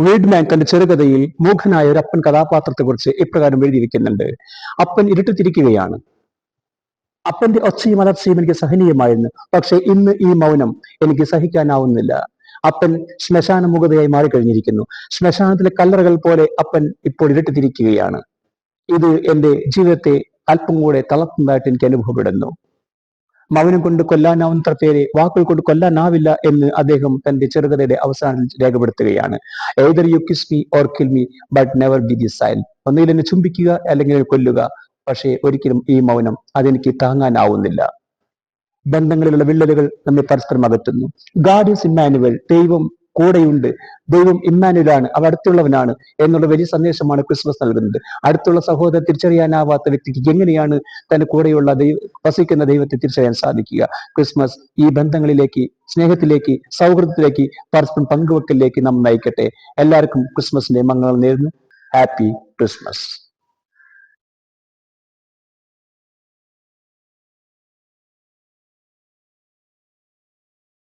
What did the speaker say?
വീഡ്മാൻ തന്റെ ചെറുകഥയിൽ മൂഖനായ ഒരു അപ്പൻ കഥാപാത്രത്തെക്കുറിച്ച് ഇപ്രകാരം എഴുതിയിരിക്കുന്നുണ്ട്. അപ്പൻ ഇരുട്ടിത്തിരിക്കുകയാണ്. അപ്പന്റെ ഒച്ചയും അലർച്ചയും എനിക്ക് സഹനീയമായിരുന്നു. പക്ഷെ ഇന്ന് ഈ മൗനം എനിക്ക് സഹിക്കാനാവുന്നില്ല. അപ്പൻ ശ്മശാന മുഖതയായി മാറിക്കഴിഞ്ഞിരിക്കുന്നു. ശ്മശാനത്തിലെ കല്ലറകൾ പോലെ അപ്പൻ ഇപ്പോൾ ഇരുട്ടിത്തിരിക്കുകയാണ്. ഇത് എന്റെ ജീവിതത്തെ അല്പം കൂടെ തളർത്തുന്നതായിട്ട് എനിക്ക് അനുഭവപ്പെടുന്നു. മൗനം കൊണ്ട് കൊല്ലാനാവുന്നത്ര പേരെ വാക്കുകൾ കൊണ്ട് കൊല്ലാനാവില്ല എന്ന് അദ്ദേഹം തന്റെ ചെറുകഥയുടെ അവസാനം രേഖപ്പെടുത്തുകയാണ്. Either you kiss me or kill me but never be the sail ഒന്നുകിൽ എന്നെ ചുംബിക്കുക അല്ലെങ്കിൽ കൊല്ലുക. പക്ഷേ ഒരിക്കലും ഈ മൗനം അതെനിക്ക് താങ്ങാനാവുന്നില്ല. ബന്ധങ്ങളിലുള്ള വിള്ളലുകൾ നമ്മെ പരസ്പരം അകറ്റുന്നു. ഗാഡ് ഇസ് ഇമ്മാനുവൽ ദൈവം കൂടെയുണ്ട്. ദൈവം ഇമ്മാനുലാണ് അവ അടുത്തുള്ളവനാണ് എന്നുള്ള വലിയ സന്ദേശമാണ് ക്രിസ്മസ് നൽകുന്നത്. അടുത്തുള്ള സഹോദരൻ തിരിച്ചറിയാനാവാത്ത വ്യക്തിക്ക് എങ്ങനെയാണ് തന്റെ കൂടെയുള്ള ദൈവ വസിക്കുന്ന ദൈവത്തെ തിരിച്ചറിയാൻ സാധിക്കുക? ക്രിസ്മസ് ഈ ബന്ധങ്ങളിലേക്ക് സ്നേഹത്തിലേക്ക് സൗഹൃദത്തിലേക്ക് പരസ്പരം പങ്കുവെക്കലിലേക്ക് നാം നയിക്കട്ടെ. എല്ലാവർക്കും ക്രിസ്മസിന്റെ മംഗളം നേരുന്നു. Happy Christmas